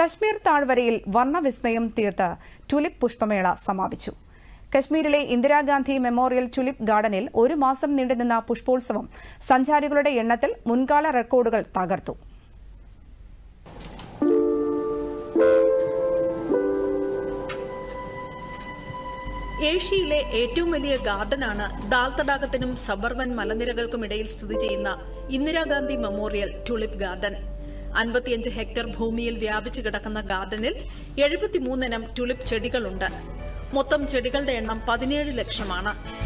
കശ്മീർ താഴ്വരയിൽ വർണവിസ്മയം തീർത്ത് ടുലിപ്പ് പുഷ്പമേള സമാപിച്ചു. കശ്മീരിലെ ഇന്ദിരാഗാന്ധി മെമ്മോറിയൽ ടുലിപ്പ് ഗാർഡനിൽ ഒരു മാസം നീണ്ടുനിന്ന പുഷ്പോത്സവം സഞ്ചാരികളുടെ എണ്ണത്തിൽ മുൻകാല റെക്കോർഡുകൾ തകർത്തു. ഏഷ്യയിലെ ഏറ്റവും വലിയ ഗാർഡനാണ് ദാൽ തടാകത്തിനും സബർവൻ മലനിരകൾക്കുമിടയിൽ സ്ഥിതി ചെയ്യുന്ന ഇന്ദിരാഗാന്ധി മെമ്മോറിയൽ ടുലിപ്പ് ഗാർഡൻ. അൻപത്തിയഞ്ച് ഹെക്ടർ ഭൂമിയിൽ വ്യാപിച്ചു കിടക്കുന്ന ഗാർഡനിൽ എഴുപത്തിമൂന്നിനം ടുലിപ്പ് ചെടികളുണ്ട്. മൊത്തം ചെടികളുടെ എണ്ണം പതിനേഴ് ലക്ഷമാണ്.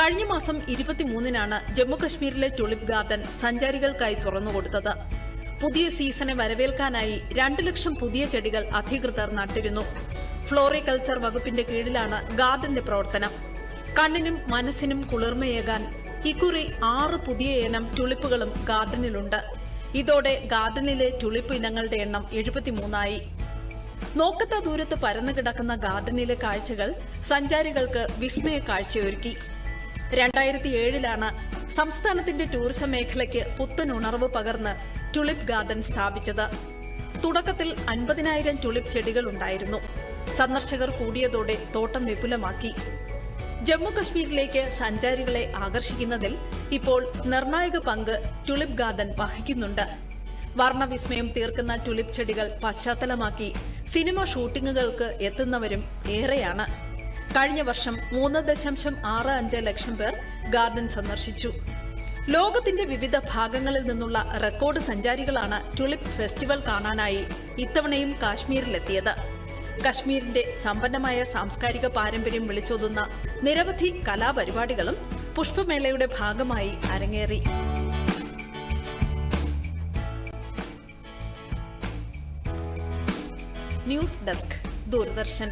കഴിഞ്ഞ മാസം ഇരുപത്തിമൂന്നിനാണ് ജമ്മുകശ്മീരിലെ ടുലിപ്പ് ഗാർഡൻ സഞ്ചാരികൾക്കായി തുറന്നുകൊടുത്തത്. പുതിയ സീസണെ വരവേൽക്കാനായി രണ്ടു ലക്ഷം പുതിയ ചെടികൾ അധികൃതർ നട്ടിരുന്നു. ഫ്ലോറികൾച്ചർ വകുപ്പിന്റെ കീഴിലാണ് ഗാർഡന്റെ പ്രവർത്തനം. കണ്ണിനും മനസ്സിനും കുളിർമയേകാൻ ഇക്കുറി ആറ് പുതിയ ഇനം ടുളിപ്പുകളും ഗാർഡനിലുണ്ട്. ഇതോടെ ഗാർഡനിലെ ടുളിപ്പ് ഇനങ്ങളുടെ എണ്ണം എഴുപത്തിമൂന്നായി. നോക്കത്ത ദൂരത്ത് പരന്നു കിടക്കുന്ന ഗാർഡനിലെ കാഴ്ചകൾ സഞ്ചാരികൾക്ക് വിസ്മയ കാഴ്ചയൊരുക്കി. രണ്ടായിരത്തി ഏഴിലാണ് സംസ്ഥാനത്തിന്റെ ടൂറിസം മേഖലയ്ക്ക് പുത്തൻ ഉണർവ് പകർന്ന് ടുളിപ്പ് ഗാർഡൻ സ്ഥാപിച്ചത്. തുടക്കത്തിൽ അൻപതിനായിരം ടുലിപ്പ് ചെടികൾ ഉണ്ടായിരുന്നു സന്ദർശകർ കൂടിയതോടെ തോട്ടം വിപുലമാക്കി. ജമ്മു കശ്മീരിലേക്ക് സഞ്ചാരികളെ ആകർഷിക്കുന്നതിൽ ഇപ്പോൾ നിർണായക പങ്ക് ടുലിപ്പ് ഗാർഡൻ വഹിക്കുന്നുണ്ട്. വർണവിസ്മയം തീർക്കുന്ന ടുലിപ്പ് ചെടികൾ പശ്ചാത്തലമാക്കി സിനിമ ഷൂട്ടിങ്ങുകൾക്ക് എത്തുന്നവരും ഏറെയാണ്. കഴിഞ്ഞ വർഷം മൂന്ന് ദശാംശം ആറ് അഞ്ച് ലക്ഷം പേർ ഗാർഡൻ സന്ദർശിച്ചു. ലോകത്തിന്റെ വിവിധ ഭാഗങ്ങളിൽ നിന്നുള്ള റെക്കോർഡ് സഞ്ചാരികളാണ് ടുലിപ്പ് ഫെസ്റ്റിവൽ കാണാനായി ഇത്തവണയും കാശ്മീരിലെത്തിയത്. കശ്മീരിന്റെ സമ്പന്നമായ സാംസ്കാരിക പാരമ്പര്യം വിളിച്ചോതുന്ന നിരവധി കലാപരിപാടികളും പുഷ്പമേളയുടെ ഭാഗമായി അരങ്ങേറി. News desk Doordarshan.